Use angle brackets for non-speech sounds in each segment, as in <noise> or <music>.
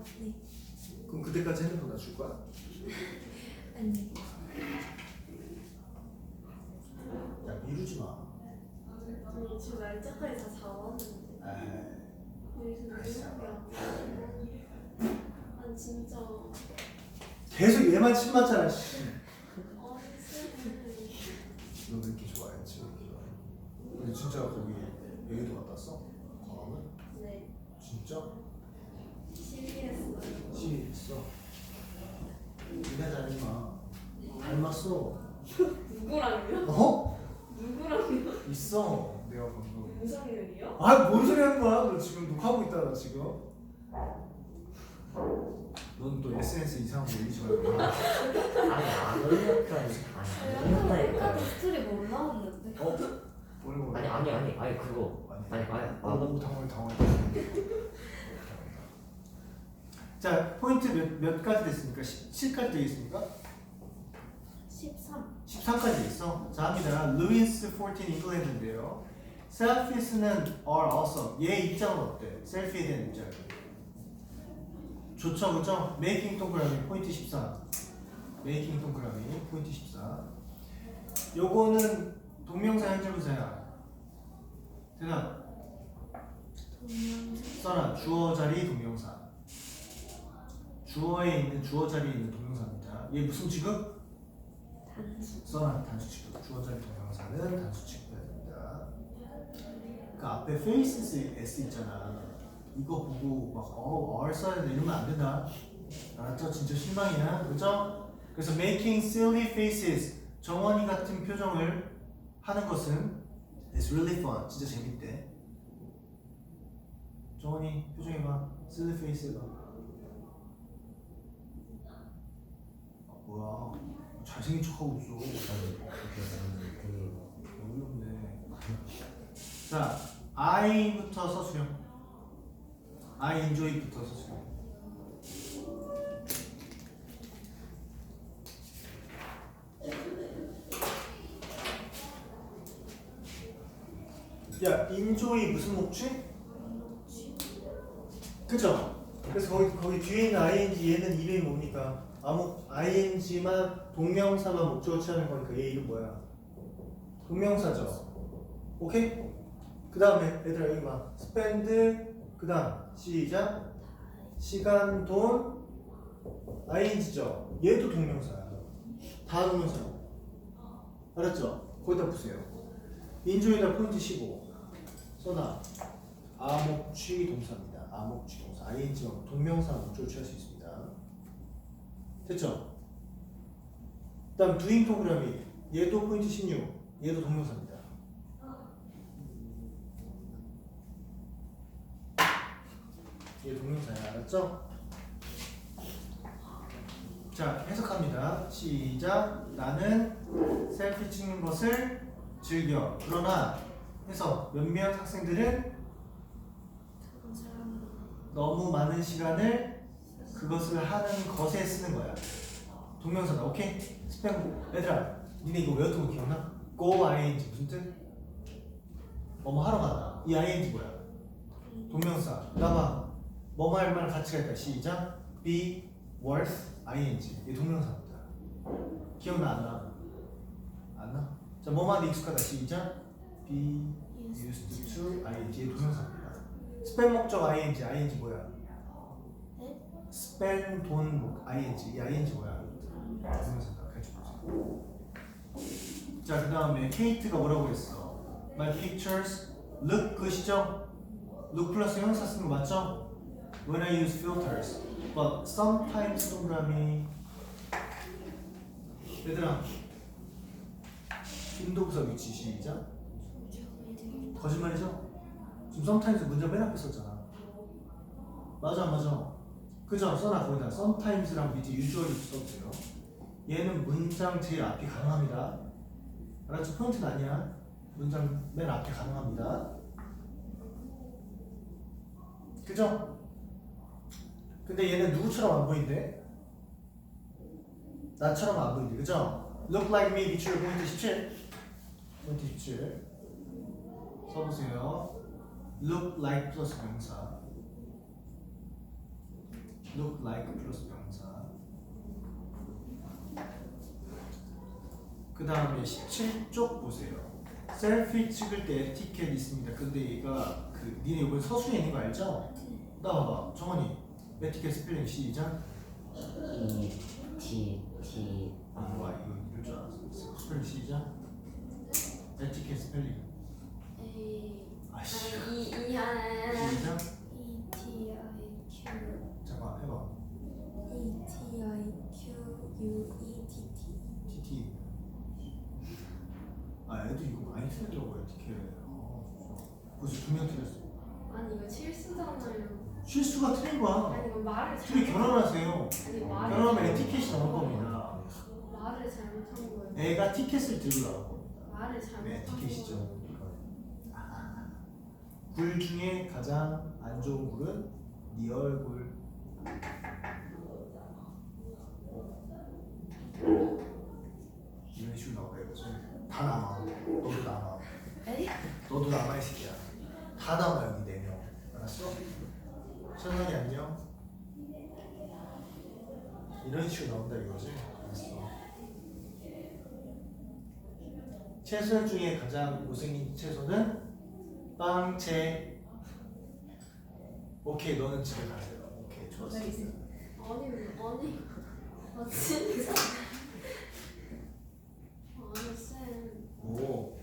아, 네. 그럼 그때까지 핸드폰 놔줄 거야? 아니. 야 미루지 마. 아니, 지금 날짜까지 다 잡았는데. 에이. 연락이 아, 진짜. 계속 얘만 침 맞잖아. 씨. 아, 쌤. 너왜 이렇게 좋아해? 지금 이렇게 좋아해? 근데 진짜 거기 여기도 갔다 왔어? 광화문? 네. 진짜? 시있어. 니네 닮아. 닮았어. 누구랑요? 어? 누구랑요? 있어. 내가 방금. 윤상현이요? 아, 뭔 소리 하는 거야? 너 지금 녹화하고 있다, 나 지금. 넌 또 SNS 이상한 거 올리지 말고. <laughs> 아니 안 올렸다 아니 안 아까 스토리 못 나왔는데. 어? 아니 아니 아니 아니 그거 아니 아니 아, 아, 너무 당황 당황. 자, 포인트 몇, 몇 가지 됐습니까? 17까지 되겠습니까? 13. 13까지 돼 있어. 자, 합니다. 루이스 14 잉글랜드인데요. 셀피스는 are awesome. 얘 입장은 어때? 셀피에 대한 입장. 좋죠, 그죠? 메이킹 동그라미 포인트 14. 메이킹 동그라미 포인트 14. 요거는 동명사 현재분사야. 대답. 동명사. 써라. 주어 자리 동명사. 주어에 있는 주어 자리에 있는 동명사입니다. 얘 무슨 취급? 단수. 써라 단수 취급. 주어 자리 동명사는 단수 취급해야 됩니다. 그 앞에 faces s 있잖아. 이거 보고 막 어, R 써야 돼 이러면 안 된다. 알았죠? 진짜 실망이야. 그죠? 그래서 making silly faces 정원이 같은 표정을 하는 것은 it's really fun. 진짜 재밌대. 정원이 표정해봐. silly face 해봐. 아, 뭐야? 잘생긴 척하고 있어. 어이없네. 자, I부터 서술형. I enjoy부터 서술형. 야, enjoy 무슨 목치? 그죠? 그래서 거기, 거기 뒤에 있는 ing 얘는 이름이 뭡니까? 아무 ing만 동명사만 목적어 취하는 거니까 얘 이름 뭐야? 동명사죠. 오케이? 그 다음에 얘들아 여기 봐. spend 그 다음 시작 시간 돈 ing죠. 얘도 동명사야. 다 동명사야. 알았죠? 거기다 보세요. 인조에다 포인트 15 써놔. 아목취 동사입니다. 아목취 동사. ing가 동명사 목적을 취할 수 있습니다. 됐죠? 다음 doing 프로그램이 얘도 포인트 16 얘도 동명사입니다. 얘 동명사야 알았죠? 자 해석합니다. 시작. 나는 셀피 찍는 것을 즐겨. 그러나 해서 몇몇 학생들은. 너무 많은 시간을 그것을 하는 것에 쓰는 거야. 동명사다. 오케이? 스팸 얘들아, 니네 이거 외웠던 거 기억나? go ing 무슨 뜻? 뭐뭐 하러 가다. 이 ing 뭐야? 동명사. 나봐. 뭐뭐 할 만한 가치가 있다. 시작. be worth ing. 이 동명사입니다. 기억나 안 나? 안 나? 자, 뭐만 익숙하다. 시작. be used to ing. 이 동명사입니다. 스팸 목적 ing. ing 뭐야? 네? spend 돈 목- ing. 이 ing 뭐야? 가르쳐 보세요. 자, 그 다음에 케이트가 뭐라고 했어? My pictures look good이죠? look 플러스 형사 쓰는 거 맞죠? When I use filters, but sometimes 동그라미 얘들아 빈도부사 위치 시작 거짓말이죠? 지금 sometimes 문제 맨 앞에 썼잖아 맞아 안 맞아 그죠? 써놔 거기다 sometimes랑 밑에 usually 써주세요 얘는 문장 제일 앞이 가능합니다 알았죠? 포인트는 아니야 문장 맨 앞에 가능합니다 그죠? 근데 얘는 누구처럼 안 보인대? 나처럼 안 보인대 그죠? Look like me 밑줄 포인트 17 포인트 17 써보세요 Look like 플러스 명사 look like 플러스 명사. 그 다음에 17쪽 보세요. 셀피 찍을 때 에티켓 있습니다. 근데 얘가 그 니네 이번 서술에 있는 거 알죠? 나 봐봐. 정원이 에티켓 스펠링 시작. E T T 아, 와 이거 이럴 줄 알았어. 스펠링 시작. 에티켓 스펠링. A 아씨. 아니 이 이하는 시작. E T I Q 잠깐 해봐. E T I Q U E T T TT. 아 애들 이거 많이 틀리더라고 에티켓. 어, 벌써 두명 틀렸어. 아니 이거 실수잖아요. 실수가 틀린 거야. 아니 이거 말을 둘이 잘못 결혼하세요. 아니 말을 결혼하면 에티켓이 나올 겁니다. 말을 잘못한 거예요. 애가 티켓을 들고 나올 겁니다. 말을 잘못한 네, 티켓이죠. 거예요. 굴 중에 가장 안 좋은 굴은 네 얼굴. 이런 식으로 나오요 이거지. 다 남아. 너도 남아. 에이? 너도 남아 이 새끼야. 다 남아 여기 네 명. 알았어? 천원이 안녕. 이런 식으로 나온다 이거지. 알았어. 채소 중에 가장 못생긴 채소는 빵채. 오케이 너는 집에 가세요. 아니 아니 아 진짜 아니 쌤오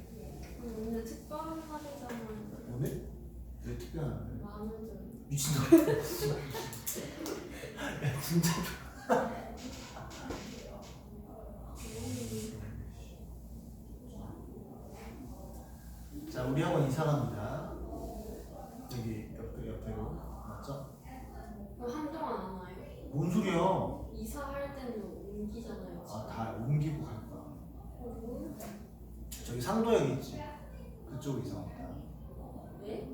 근데 특별한 날이잖아요 오늘 왜 특별한 날? 마음에들 미친놈. 야 진짜. 자 우리 학원 이사 갑니다. 여기 옆 옆에로 맞죠? 왜 한동안 안 와요? 뭔 소리야? 이사할 때는 옮기잖아요 아 다 옮기고 갈 거야. 어, 저기 상도역 있지. 그쪽으로 이사 온다. 네?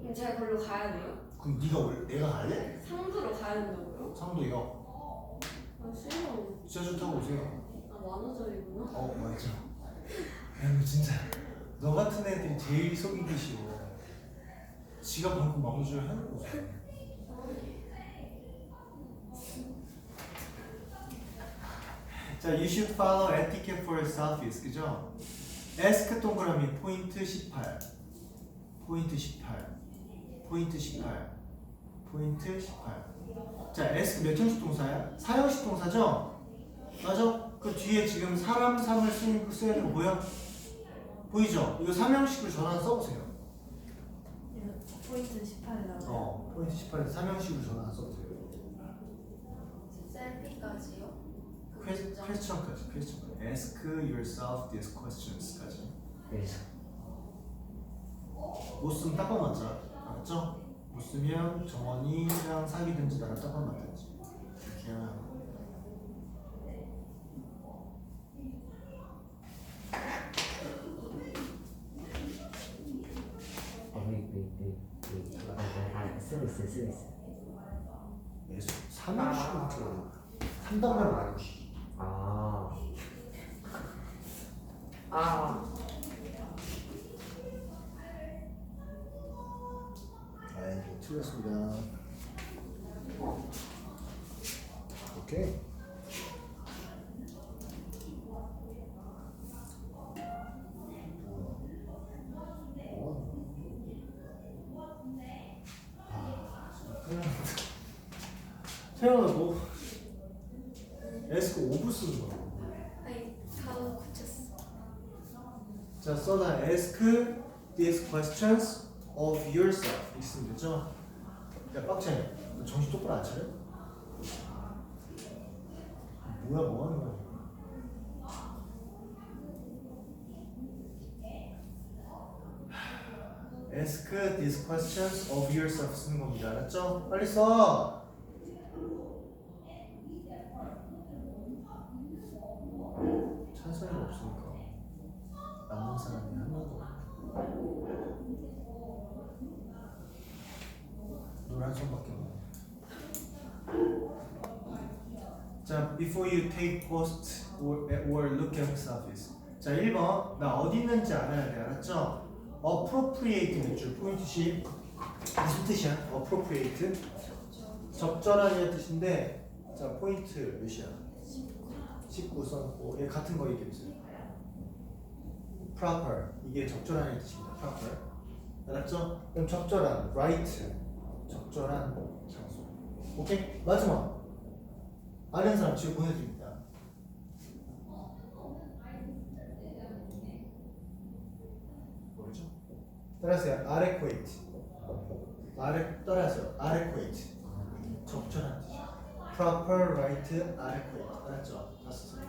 그럼 제가 걸로 가야 돼요? 그럼 네가 올 내가 갈래? 상부로 가야 된다고요? 상도역. 아 싫어 지하철 타고 오세요. 아 만우절이구나 어 맞아. 야, 너 진짜 너 같은 애들이 제일 속이기 쉬워. 지가 방금 마무리를 해놓고 있어. 자, you should follow etiquette for selfies, 그죠? 에스크 동그라미 포인트 18, 포인트 18, 포인트 18, 포인트 18. 자, 에스크 몇 형식 동사야? 사형식 동사죠? 맞아? 그 뒤에 지금 사람 삼을 쓰는 거 써야 되는 거 보여? 보이죠? 이거 삼형식으로 전환 써보세요. 포인트 18이라고 어, 포인트 18에서 삼형식으로 전환 써보세요. 셀피까지요? 그 퀘- 문장? question까지, question. Ask yourself these questions까지. 못 쓰면 딱밤 맞자. 알았죠? 못 쓰면 정원이랑 사귀든지 나랑 딱밤 맞든지. 이렇게 하면 wait wait wait 아, 아 쓰고 있어 쓰고 있어 예수 삼형식으로 들어. 삼단만 말고 씨. 아이고 틀렸습니다. 오케이. 오브 쓰는 거야. 다 고쳤어 자 써놔 ask these questions of yourself 있으면 되죠? 야 빡채 너 정신 똑바로 안 차려? 뭐야 뭐 하는 거야? Ask these questions of yourself. 쓰는 겁니다. 알았죠? 빨리 써! 찬성이 없으니까. 남는 사람 4점밖에 자, before you take post or, or look at surface. 자, 1번. 나 어디 있는지 알아야 돼. 알았죠? appropriate는 줄 포인트 C. 무슨 뜻이야? appropriate. 적절한 이란 뜻인데 자, 포인트 몇이야? 19 써놓고 얘 같은 거 얘기해 주세요. proper. 이게 적절한 이란 뜻입니다. proper. 알았죠? 그럼 적절한 right. 적절한 장소. 오케이? 마지막. 아는 사람 지금 보내드립니다. 뭐죠? 따라하세요. Adequate. 아래 따라하세요. Adequate. 적절한 뜻이야 proper, right, adequate. 알았죠? 다 썼어요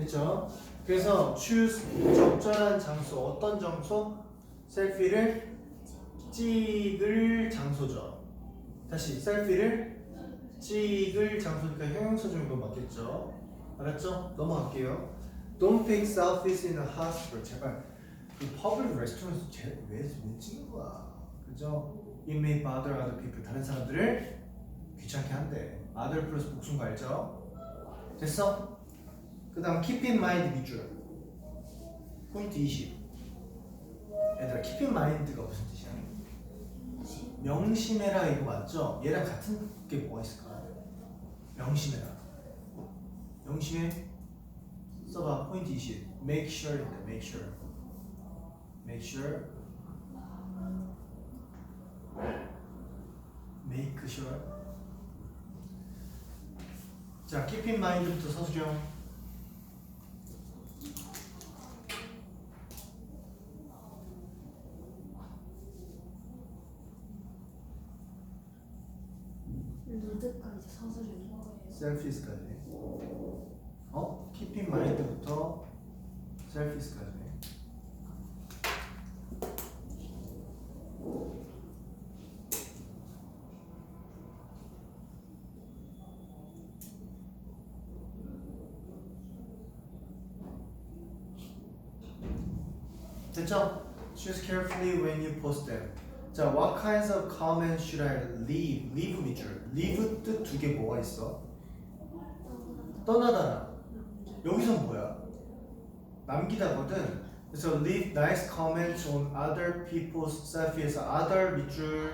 이 됐죠? 그래서 choose 적절한 장소 어떤 장소? 셀피를 찍을 장소죠. 다시 셀피를 찍을 장소니까 형용사 거 맞겠죠? 알았죠? 넘어갈게요. Don't take selfies in a hospital. 제발 그 public restaurant에서 제- 왜, 왜 찍는 거야? 그죠? It may bother other people. 다른 사람들을 귀찮게 한대. other 플러스 복수가 알죠? 됐어? 그 다음 keep in mind 밑줄 포인트 20 얘들아 keep in mind가 무슨 뜻이야? 명심해라 이거 맞죠? 얘랑 같은 게 뭐가 있을까? 명심해라 명심해 써봐 포인트 20 make sure입니다 make sure make sure make sure 자 keep in mind부터 서수정 루드까지 서술인 거예요. 셀피스까지 어? in mind부터 셀피스까지 됐죠? Choose carefully when you post them. 자, what kinds of comments should I leave? leave 밑줄. leave 뜻 두 개 뭐가 있어? 떠나다라. 여기서 뭐야? 남기다거든. 그래서 leave nice comments on other people's selfies. other 밑줄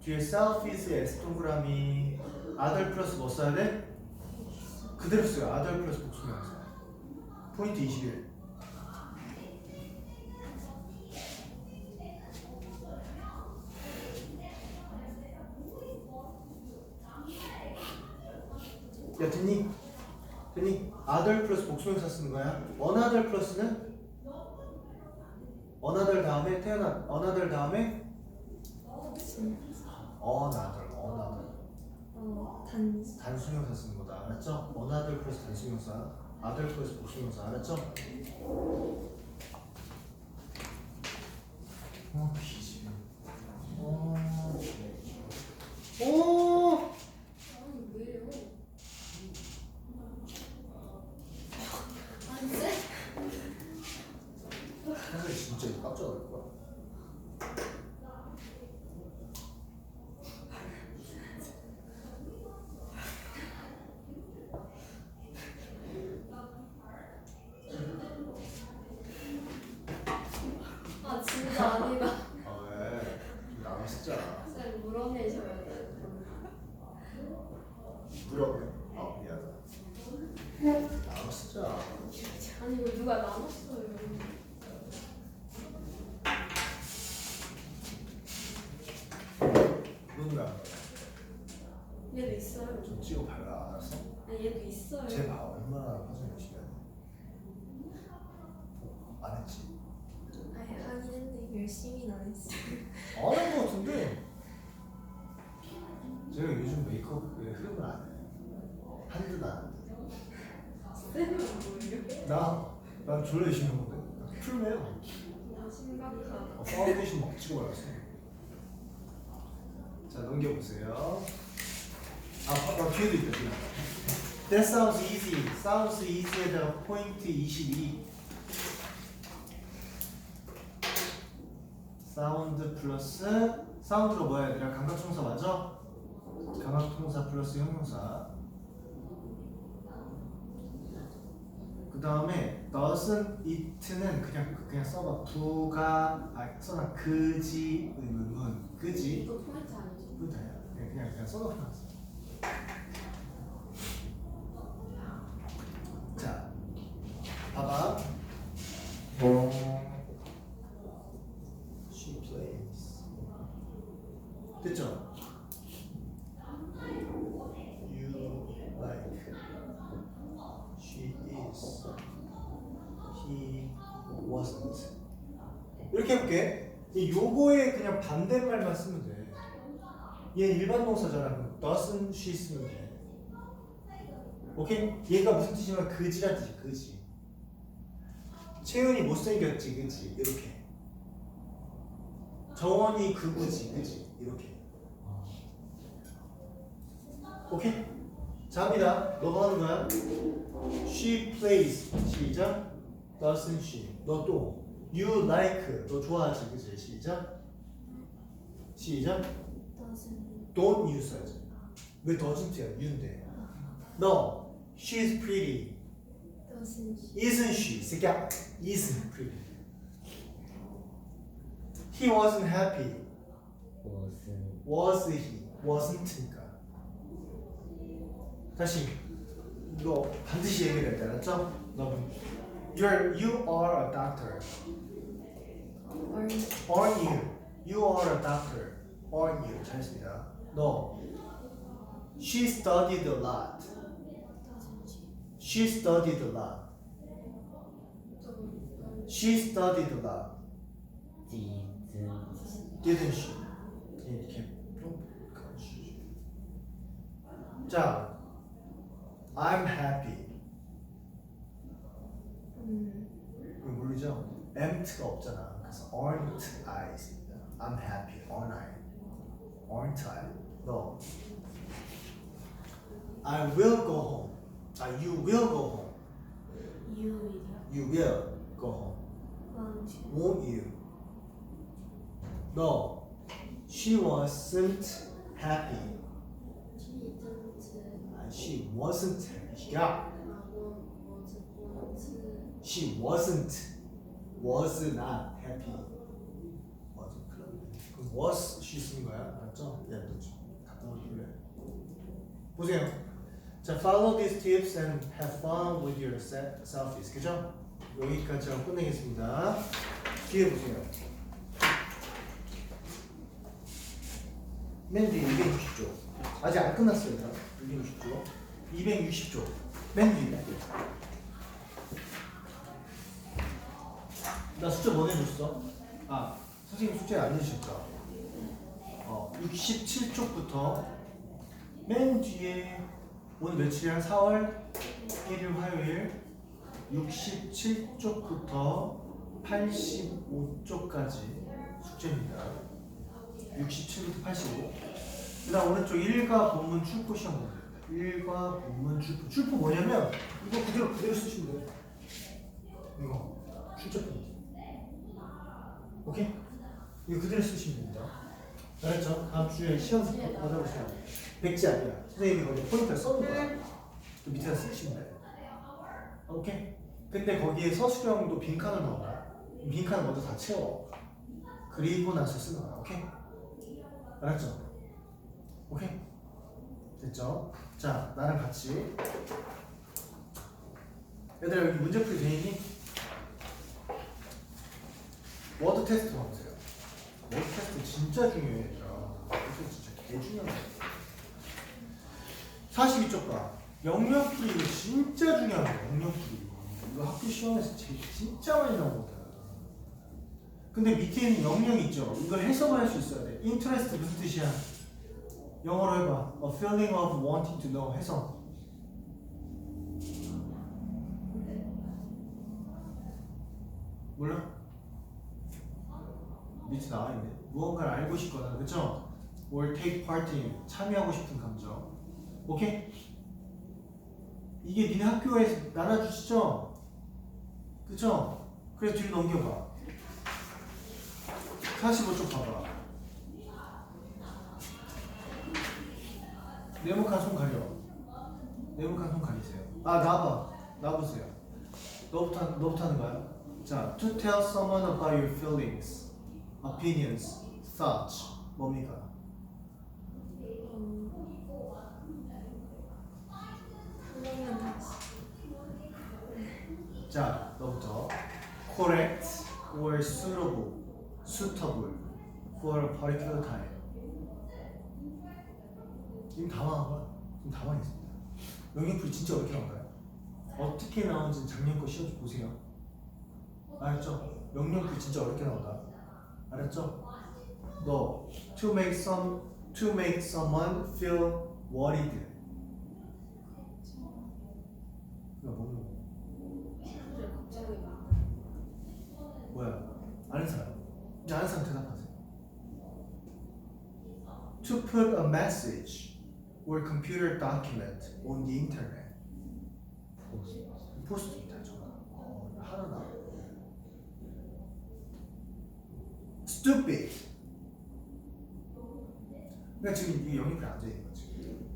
뒤에 selfies에 S 동그라미 other 플러스 뭐 써야 돼? 그대로 써요. other 플러스 복수명사. 포인트 21. 야 됐니? Other 플러스 복수명사 쓰는 거야. another 플러스는 another 다음에 태어나 another 다음에 another another 어, 단 단수명사 쓰는 거다. 알았죠? another 플러스 단수명사 other 플러스 복수명사 알았죠? 어. 오. 아니 왜요? 아니 쎄? 사실 진짜 이거 깜짝 놀랄 거야. 아 진짜 아니다. 아 왜? 나가 진짜. 쌤 물어내셔야 돼. 물어보네. 아 미안하다. 나가 진짜. 아니 이거 누가 나눴어요. 누군가 얘도 있어요. 좀 찍어 발라 알았어? 아니 얘도 있어요. 쟤봐 얼마나 화장 열심히 하냐. 안 했지. 아니 하긴 했는데 열심히는 안 했어요. 안한거 같은데. 제가 요즘 메이크업에 흐름을 안 해. 한듯 안 한듯. 쌤은 뭐예요? 나, 난 열심히 하거든. 풀메요. 맞아. 심각하다. 어, 파운데이션 막 찍어 올랐어. 자 넘겨보세요. 아, 아 뒤에도 있다. 뒤에. That sounds easy. Sounds easy에다가 포인트 22. 사운드 플러스 사운드가 뭐야 얘들아? 감각동사 맞아? 감각동사 플러스 형용사. 그 다음에 doesn't it는 그냥 그냥 써봐 부가 아 써봐 그지 의문문 그지 이거 포인트 아니지? 그냥 그냥 그냥 써봐 자 봐봐. she plays 됐죠? you like. She is. He wasn't. 이렇게 해볼게. 이 요거에 그냥 반대말만 쓰면 돼. 얘는 일반 동사잖아. Doesn't she 쓰면 돼. 오케이? 얘가 무슨 뜻이냐면 그지란 뜻이 그지 채은이 못생겼지 그지 이렇게 정원이 그구지 그지 이렇게 오케이? 자 합니다 너가 하는 거야 She plays 시작 Doesn't she 너또 You like 너 좋아하지 그지 시작 시작 doesn't Don't you 써야지 왜 doesn't야 you인데 너 She's pretty doesn't Isn't she 새끼야 Isn't pretty He wasn't happy 무슨 Was he Wasn't니까 다시 너 반드시 얘기를 해야 돼 알았죠? 너 You're, you are a doctor are Aren't you? You are a doctor. Aren't you? 잘했습니다. 너. She studied a lot. doesn't she She studied a lot. 또 She studied a lot. didn't Didn't she? 이렇게 좀 그렇지. 자, I'm happy. 음 이거 모르죠? amt가 없잖아. 그래서 aren't I입니다. I'm happy. Aren't I? Aren't I? 너. I will go home. 아, you will go home. you will You will go home. won't you Won't you? No. She wasn't happy. 아, she wasn't happy. 야, 아 she wasn't. Was not happy. 그럼 was she 쓴 거야, 알았죠? 야, 너 지금 갖다 놓길래. 보세요. 자, follow these tips and have fun with your se- selfies. 그죠? 여기까지 하고 끝내겠습니다. 뒤에 보세요. 맨 뒤에 260조. 아직 안 끝났어요. 260조. 260조. 맨 뒤에. 나 숫자 뭐 내줬어? 아, 선생님 숫자 안 내주셨죠? 어, 67쪽부터 맨 뒤에 오늘 며칠이야? 4월 1일 화요일 67쪽부터 85쪽까지 숙제입니다. 67부터 85. 그 다음 오른쪽 1과 본문 출포 시험 보면 됩니다. 1과 본문 출포. 출포 뭐냐면 이거 그대로 그대로 쓰시면 돼요. 이거 출제품. 오케이? 이거 그대로 쓰시면 됩니다. 알았죠? 다음 주에 시험 받아보시면 백지 아니야. 선생님이 거기 포인트를 써놓은 거야. 그 밑에다 쓰시면 돼. 오케이? 근데 거기에 서술형도 빈칸을 넣어놔. 빈칸을 먼저 다 채워. 그리고 나서 쓰는 거야. 오케이? 알았죠? 오케이? 됐죠? 자, 나랑 같이. 얘들아, 여기 문제풀이 돼 있니? 워드 테스트 해보세요. 워드 테스트 진짜 중요해, 얘들아. 이거 진짜 개 중요해. 42쪽 봐. 영역풀이 이거 진짜 중요하다. 영역풀이. 이거 학교 시험에서 제일 진짜 많이 나오거든. 근데 밑에 있는 영역이 있죠. 이걸 해석을 할수 있어야 돼. interest 무슨 뜻이야? 영어로 해봐. A feeling of wanting to know. 해석. 몰라? 밑에 나와 있네. 무언가를 알고 싶거나 그쵸? or take part in 참여하고 싶은 감정. 오케이? 이게 니네 학교에 나눠주시죠? 그쵸? 그래 뒤로 넘겨봐. 45쪽 봐봐. 네모칸 손 가려. 네모칸 손 가리세요. 아 나봐. 나보세요. 너부터 너부터 하는 거야. 자, to tell someone about your feelings, opinions, thoughts 뭡니까? 한 번만 다시. 자, 너부터 correct or suitable, suitable for a particular time. 지금 다 망한 거야. 지금 다 망했습니다. 영역풀이 진짜 어떻게 나온가요? 어떻게 나오는지 작년 거 시험 보세요. 알았죠? 영역풀이 진짜 어렵게 나온다. 알았죠? 너 to make some to make someone feel worried. 뭐 사람들 갑자기 막 뭐야? 아는 사람? 이제 아는 사람 대답하세요. To put a message or computer document on the internet. 포스트입니다. 저거. 어, 하나다. Stupid. 그러니까 지금 이게 영입이 안 되는 거지.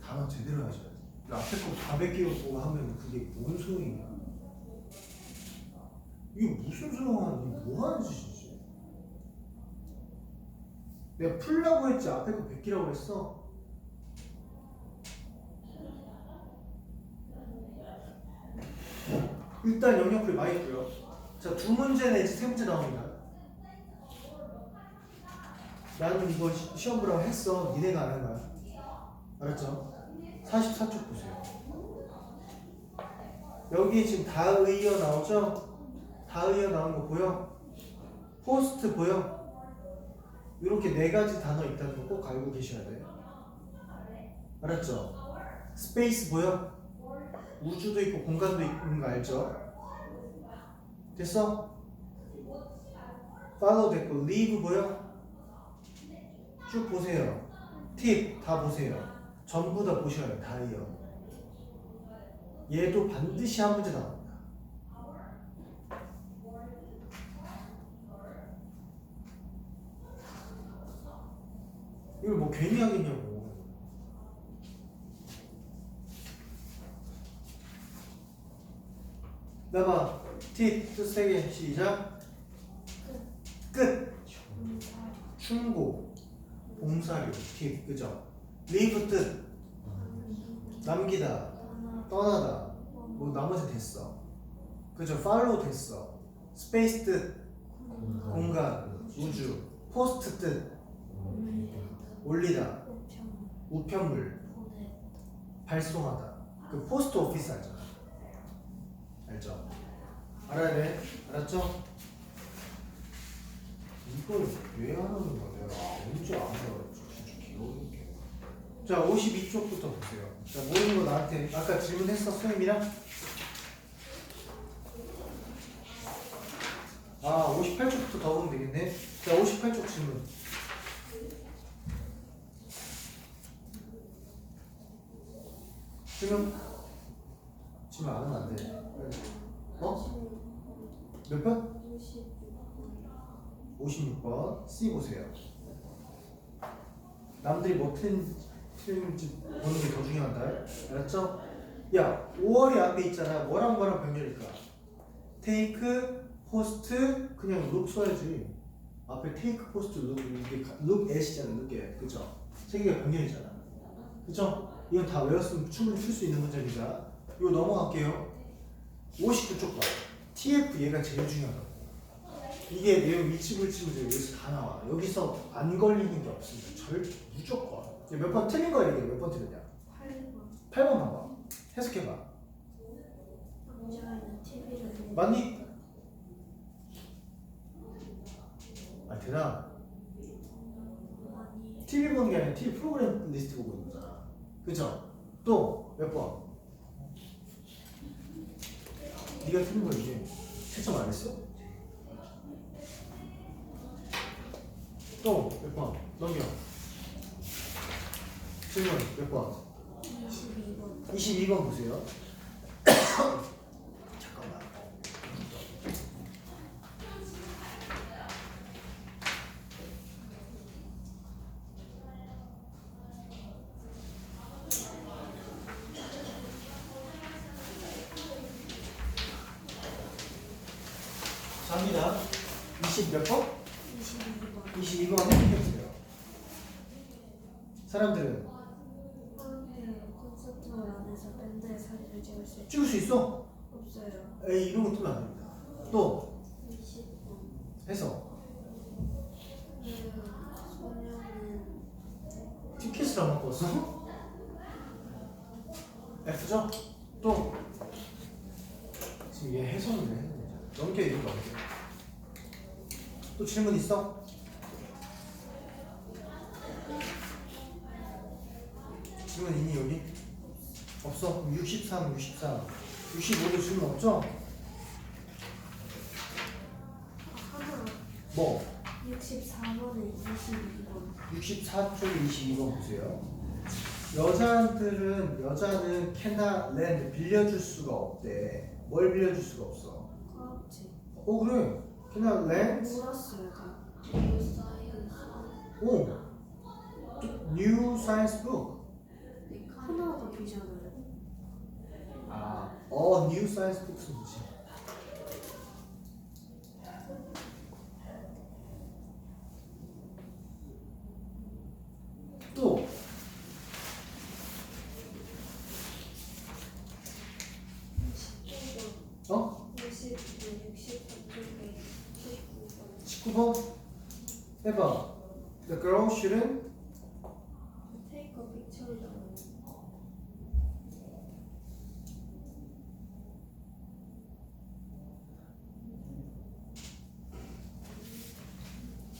단어 제대로 하셔야지. 그 앞에 거다 베끼고 하면 그게 뭔 소용이야? 이게 무슨 소용하는 뭐 하는 짓이지? 내가 풀라고 했지 앞에 거 베끼라고 했어. 일단 영역풀이 많이 했고요. 자, 두 문제 내지 세 문제 나옵니다. 나는 이거 시- 시험 보라고 했어. 니네가 안 한 거야. 알았죠? 44쪽 보세요. 여기 지금 다 의어 나오죠? 다의어 나온 거 보여? 포스트 보여? 이렇게 네 가지 단어 있다는 거 꼭 알고 계셔야 돼요. 알았죠? 스페이스 보여? 우주도 있고 공간도 있는 거 알죠? 됐어? follow 됐고 leave 보여? 쭉 보세요. 팁 다 보세요. 전부 다 보셔요. 다이어. 얘도 반드시 한 문제 나옵니다. 이걸 뭐 괜히 하겠냐고. 나봐. 팁, 뜻세 개. 시작. 끝. 충고. 봉사료. 팁. 그죠? 리브 뜻. 남기다. 떠나다. 뭐 나머지 됐어. 그죠? 팔로우 됐어. 스페이스 뜻. 공간. 우주. 포스트 뜻. 올리다. 우편물. 발송하다. 그 포스트 오피스 알잖아. 알죠? 알아야 돼. 알았죠? 이걸 왜안 하는 거야? 내가 언제 안 알았지? 진짜 기억이 자, 52쪽부터 보세요. 자, 모르는 거 나한테 아까 질문했어, 수임이랑? 아, 58쪽부터 더 보면 되겠네. 자, 58쪽 질문. 질문? 질문 안 하면 안 돼. 어? 몇 번? 56번. C 보세요. 남들이 뭐 틀린, 틀린지 보는 게 더 중요하다. 알았죠? 야, 5월이 앞에 있잖아. 뭐랑 뭐랑 병렬일까? 테이크, 포스트, 그냥 룩 써야지. 앞에 테이크, 포스트, 룩, 이게 룩 애시잖아, 룩 애. 그죠? 세 개가 병렬이잖아. 그죠? 이건 다 외웠으면 충분히 풀 수 있는 문제입니다. 이거 넘어갈게요. 59쪽 봐. TF 얘가 제일 중요하다. 이게 내용 위치 불치 문제 여기서 다 나와. 여기서 안 걸리는 게 없습니다. 절 무조건. 몇 번 틀린 거야 이게 몇 번 틀렸냐? 8번 8번 봐봐. 해석해봐. 남자아이는 TV를 보고 맞니? 아. 많이 TV 보는 게 아니라 TV 프로그램 리스트 보고 있는. 그죠? 또 몇 번? 네가 틀린 거 이제 채점 안 했어? 또 몇 번? 넘겨. 질문 몇 번? 22번 22번 보세요. 잠깐만. 갑니다. 20 몇 번? 22번 22번 해보세요. 사람들은 네, 콘서트 안에서 밴드의 사진을 찍을 수 있... 찍을 수 있어? 없어요 에이 이런 거 뜨면 안 됩니다. 또 20번 해서 그 소녀는 갖고 왔어? F죠? 또 지금 얘 해석을 왜 넘겨 이거 넘겨 또 질문 있어? 질문 있니 여기? 없어? 그럼 63, 64 65도 질문 없죠? 뭐? 64번에 22번 64쪽에 22번 보세요. 여자들은 여자는 cannot lend 빌려줄 수가 없대. 뭘 빌려줄 수가 없어? 과학책 어 그래. cannot lend. 몰랐어요 다 사이언스 오. New science book. 하나가 비잖아요 아. 어 new science book's 뭐지? 또 19번 어? 60, 63쪽에 19번 19번 해봐. The girl shouldn't Take a picture of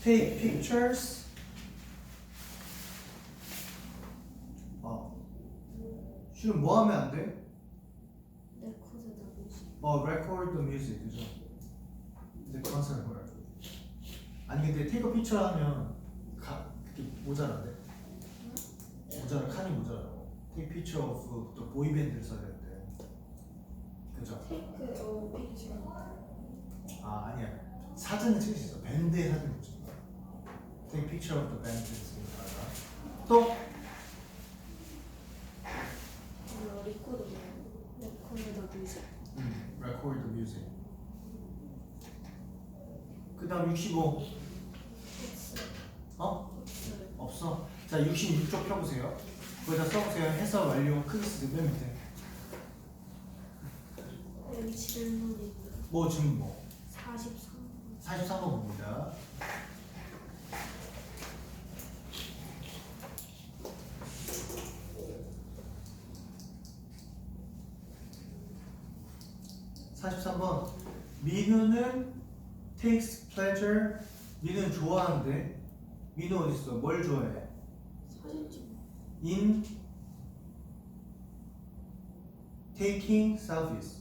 take pictures. 어. 실은 뭐 하면 안 돼? 어, record the music, 그죠? 이제 concert 걸. 근데 a picture 하면 가, 그게 모자란데? 모자라, 칸이 모자라고. take picture of 또 보이 밴드를 써야 되는데. 그죠? Take a picture 아, 아니야. 사진을 찍을 수 있어. 밴드의 사진을 거야. take picture of the band. 또? 레코드 나누시 음, record the music. 그 다음 65. 없어요 어? 없어요 없어. 자, 66쪽 펴보세요. 거기다 써보세요. 해서 완료 크게 쓰세요. 맨 밑에. 질문이 뭐 지금 뭐? 43번 43번 봅니다. (43번) 민우는 takes pleasure 민우는 좋아하는데 민우 어디 있어? 뭘 좋아해? In taking selfies.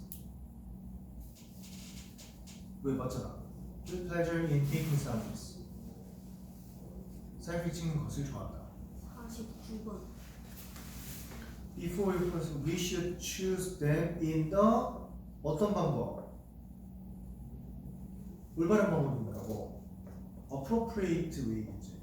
왜 맞잖아. Take pleasure in taking selfies. 셀피 찍는 것을 좋아한다. 49번 Before we proceed, we should choose them in the 어떤 방법? 올바른 방법이 뭐라고? Appropriate way겠지.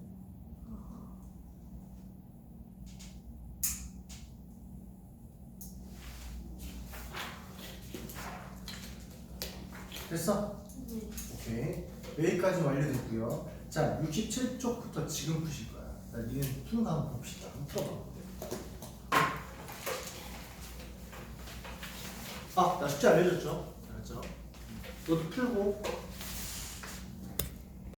됐어? 네 오케이. 여기까지 완료됐고요. 자, 67쪽부터 지금 푸실 거야. 자, 니네 푸는 거 한번 봅시다. 한번 풀어봐. 아, 나 숙제 알려줬죠? 알았죠? 너도 풀고